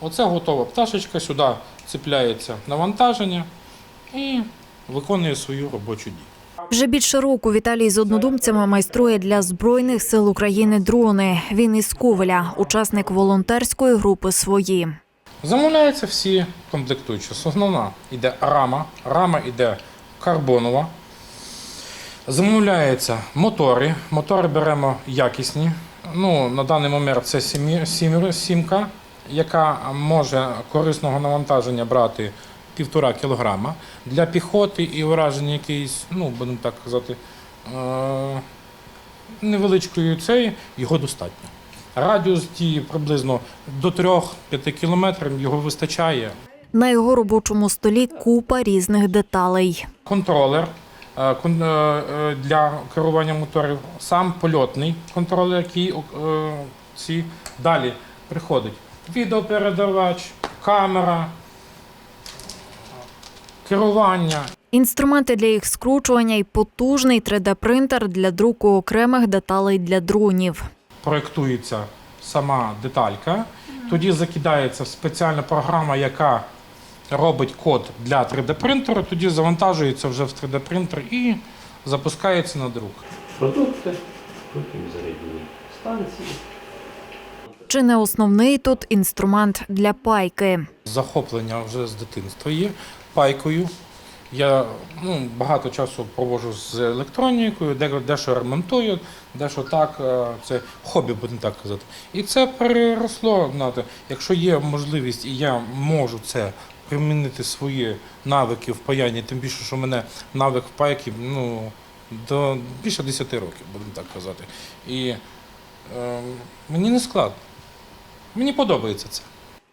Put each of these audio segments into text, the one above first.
Оце готова пташечка, сюди цепляється навантаження і виконує свою робочу дію. Вже більше року Віталій з однодумцями майструє для збройних сил України дрони. Він із Ковеля, учасник волонтерської групи свої. Замовляються всі комплектуючі. Основна йде рама, рама йде карбонова. Замовляються мотори. Мотори беремо якісні. Ну, на даний момент це сімка, яка може корисного навантаження брати півтора кілограма. Для піхоти і ураження якоїсь, ну, будемо так казати, е- невеличкою цієї, його достатньо. Радіус дії приблизно до 3-5 кілометрів його вистачає. На його робочому столі купа різних деталей. Контролер е, е, для керування моторів, сам польотний контролер, який ці далі приходить відеопередавач, камера, керування. Інструменти для їх скручування і потужний 3D-принтер для друку окремих деталей для дронів. проєктується сама деталька, тоді закидається спеціальна програма, яка робить код для 3D-принтеру, тоді завантажується вже в 3D-принтер і запускається на друк. продукти, потім зарядні станції. Чи не основний тут інструмент для пайки? Захоплення вже з дитинства є пайкою. Я ну, багато часу проводжу з електронікою, де, дещо ремонтую, дещо так, е, це хобі, будемо так казати. І це переросло. Знаєте, якщо є можливість і я можу це примінити свої навики в паянні, тим більше, що в мене навик в пайки ну, до більше 10 років, будемо так казати. І е, мені не складно. Мені подобається це.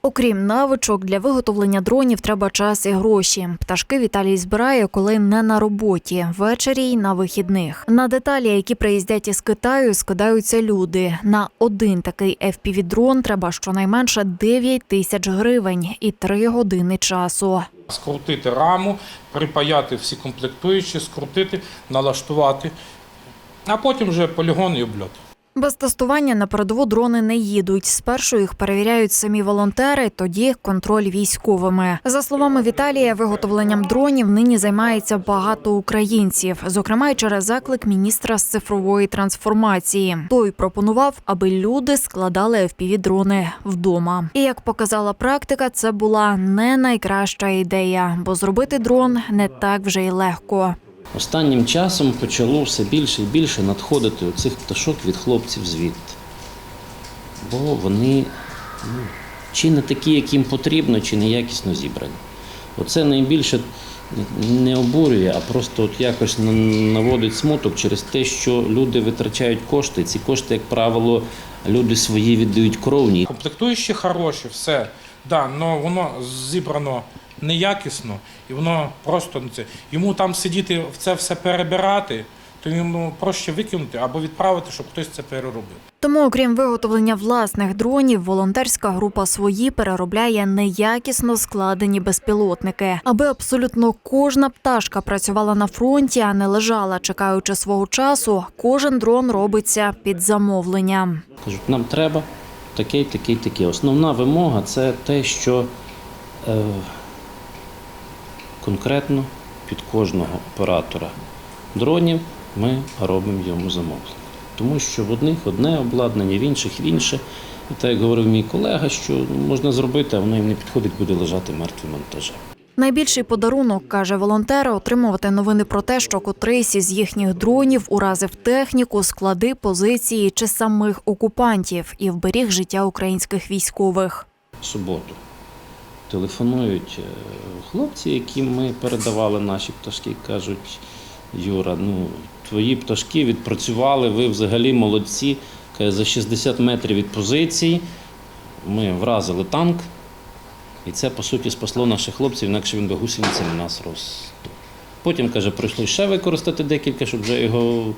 Окрім навичок, для виготовлення дронів треба час і гроші. Пташки Віталій збирає, коли не на роботі, ввечері й на вихідних. На деталі, які приїздять із Китаю, скидаються люди. На один такий FPV-дрон треба щонайменше 9 тисяч гривень і 3 години часу. скрутити раму, припаяти всі комплектуючі, скрутити, налаштувати, а потім вже полігон і обльот. Без тестування на передову дрони не їдуть. Спершу їх перевіряють самі волонтери, тоді контроль військовими. За словами Віталія, виготовленням дронів нині займається багато українців, зокрема й через заклик міністра з цифрової трансформації. Той пропонував, аби люди складали FPV-дрони вдома. І як показала практика, це була не найкраща ідея, бо зробити дрон не так вже й легко. Останнім часом почало все більше і більше надходити оцих пташок від хлопців звідти. Бо вони ну, чи не такі, як їм потрібно, чи не якісно зібрані. Оце найбільше не обурює, а просто от якось наводить смуток через те, що люди витрачають кошти. Ці кошти, як правило, люди свої віддають кровні. Комплектуючі хороші, все. Да, але воно зібрано неякісно і воно просто ну, це. Йому там сидіти в це все перебирати, то йому проще викинути або відправити, щоб хтось це переробив. Тому, окрім виготовлення власних дронів, волонтерська група свої переробляє неякісно складені безпілотники, аби абсолютно кожна пташка працювала на фронті, а не лежала, чекаючи свого часу. Кожен дрон робиться під замовлення. Кажуть, нам треба такий, такий, такий. Основна вимога це те, що е, конкретно під кожного оператора дронів ми робимо йому замовлення. Тому що в одних одне обладнання, в інших інше. І так як говорив мій колега, що можна зробити, а воно їм не підходить, буде лежати мертвим монтажем. Найбільший подарунок каже волонтери отримувати новини про те, що котрийсь із їхніх дронів уразив техніку, склади, позиції чи самих окупантів і вберіг життя українських військових. Суботу телефонують е, хлопці, яким ми передавали наші пташки, кажуть, Юра, ну твої пташки відпрацювали, ви взагалі молодці. За 60 метрів від позиції ми вразили танк, і це, по суті, спасло наших хлопців, інакше він би гусеницями нас роз. Потім, каже, прийшло ще використати декілька, щоб вже його,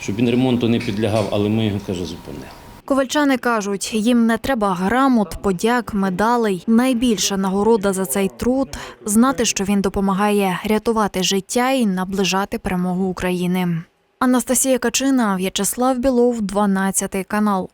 щоб він ремонту не підлягав, але ми його, каже, зупинили. Ковальчани кажуть, їм не треба грамот, подяк, медалей. Найбільша нагорода за цей труд знати, що він допомагає рятувати життя і наближати перемогу України. Анастасія Качина, В'ячеслав Білов, 12 канал.